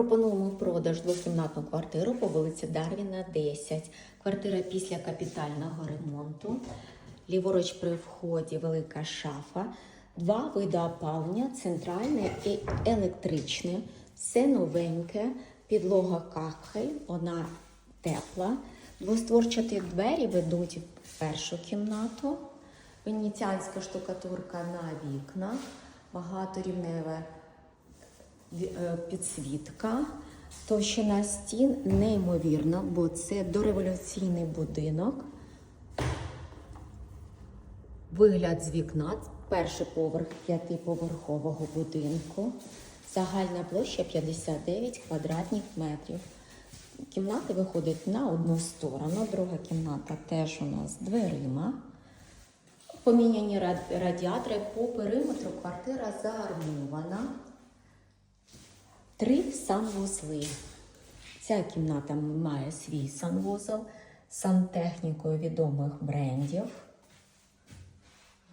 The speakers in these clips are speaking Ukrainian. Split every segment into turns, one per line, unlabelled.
Пропонуємо продаж двокімнатну квартиру по вулиці Дарвіна, 10. Квартира після капітального ремонту. Ліворуч при вході велика шафа, два види опалення, центральне і електричне. Все новеньке, підлога кахель, вона тепла. Двостворчаті двері ведуть в першу кімнату. Венеціанська штукатурка на вікнах, багаторівневе підсвітка. Товщина стін неймовірна, бо це дореволюційний будинок. Вигляд з вікна, перший поверх п'ятиповерхового будинку. Загальна площа 59 квадратних метрів. Кімнати виходять на одну сторону, друга кімната теж у нас дверима. Поміняні рад- радіатори по периметру квартира заармована. Три санвузли. Ця кімната має свій санвузол з сантехнікою відомих брендів.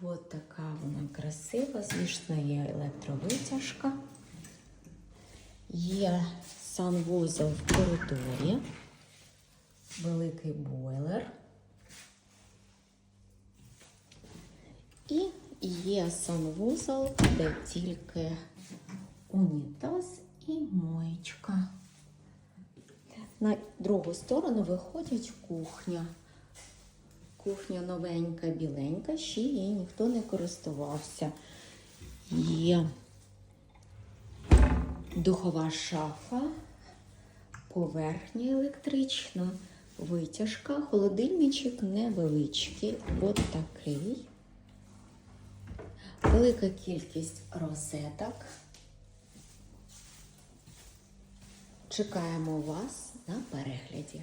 От така вона красива, звісно, є електровитяжка. Є санвузол в коридорі, великий бойлер. І є санвузол, де тільки унітаз і моєчка. На другу сторону виходить кухня. Кухня новенька, біленька, ще її ніхто не користувався. Є духова шафа, поверхня електрична, витяжка, холодильничок невеличкий, от такий. Велика кількість розеток. Чекаємо вас на перегляді.